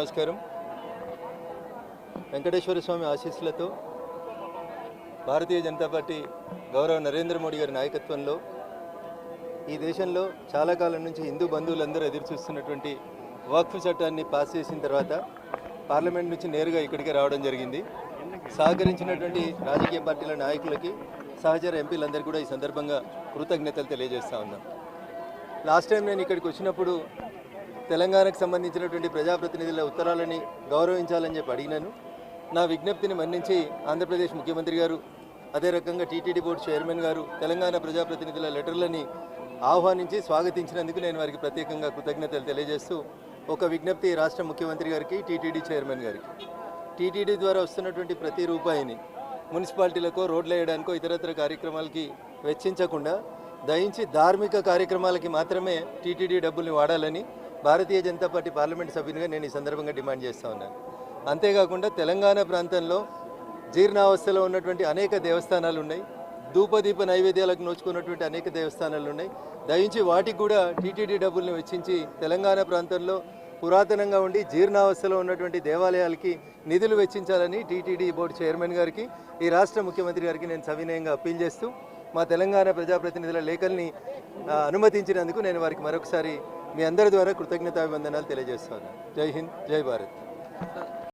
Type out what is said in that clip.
నమస్కారం. వెంకటేశ్వర స్వామి ఆశీస్సులతో భారతీయ జనతా పార్టీ గౌరవ నరేంద్ర మోడీ గారి నాయకత్వంలో ఈ దేశంలో చాలా కాలం నుంచి హిందూ బంధువులందరూ ఎదురు చూస్తున్నటువంటి వక్ఫ్ చట్టాన్ని పాస్ చేసిన తర్వాత పార్లమెంట్ నుంచి నేరుగా ఇక్కడికి రావడం జరిగింది. సహకరించినటువంటి రాజకీయ పార్టీల నాయకులకి సహచర ఎంపీలందరికీ కూడా ఈ సందర్భంగా కృతజ్ఞతలు తెలియజేస్తా ఉన్నాం. లాస్ట్ టైం నేను ఇక్కడికి వచ్చినప్పుడు తెలంగాణకు సంబంధించినటువంటి ప్రజాప్రతినిధుల ఉత్తరాలని గౌరవించాలని చెప్పి అడిగినాను. నా విజ్ఞప్తిని మన్నించి ఆంధ్రప్రదేశ్ ముఖ్యమంత్రి గారు అదే రకంగా టీటీడీ బోర్డు చైర్మన్ గారు తెలంగాణ ప్రజాప్రతినిధుల లెటర్లని ఆహ్వానించి స్వాగతించినందుకు నేను వారికి ప్రత్యేకంగా కృతజ్ఞతలు తెలియజేస్తూ ఒక విజ్ఞప్తి రాష్ట్ర ముఖ్యమంత్రి గారికి టీటీడీ చైర్మన్ గారికి. టీటీడీ ద్వారా వస్తున్నటువంటి ప్రతి రూపాయిని మున్సిపాలిటీలకో రోడ్లు వేయడానికో ఇతరత్ర కార్యక్రమాలకి వెచ్చించకుండా దయించి ధార్మిక కార్యక్రమాలకి మాత్రమే టీటీడీ డబ్బుల్ని వాడాలని భారతీయ జనతా పార్టీ పార్లమెంట్ సభ్యునిగా నేను ఈ సందర్భంగా డిమాండ్ చేస్తూ ఉన్నాను. అంతేకాకుండా తెలంగాణ ప్రాంతంలో జీర్ణావస్థలో ఉన్నటువంటి అనేక దేవస్థానాలు ఉన్నాయి. ధూపదీప నైవేద్యాలకు నోచుకున్నటువంటి అనేక దేవస్థానాలు ఉన్నాయి. దయించి వాటికి కూడా టీటీడీ డబ్బుల్ని వెచ్చించి తెలంగాణ ప్రాంతంలో పురాతనంగా ఉండి జీర్ణావస్థలో ఉన్నటువంటి దేవాలయాలకి నిధులు వెచ్చించాలని టీటీడీ బోర్డు చైర్మన్ గారికి ఈ రాష్ట్ర ముఖ్యమంత్రి గారికి నేను సవినయంగా అప్పీల్ చేస్తూ మా తెలంగాణ ప్రజాప్రతినిధుల లేఖల్ని అనుమతించినందుకు నేను వారికి మరొకసారి మీ అందరి ద్వారా కృతజ్ఞతాభివందనాలు తెలియజేస్తాను జై హింద్ జై భారత్.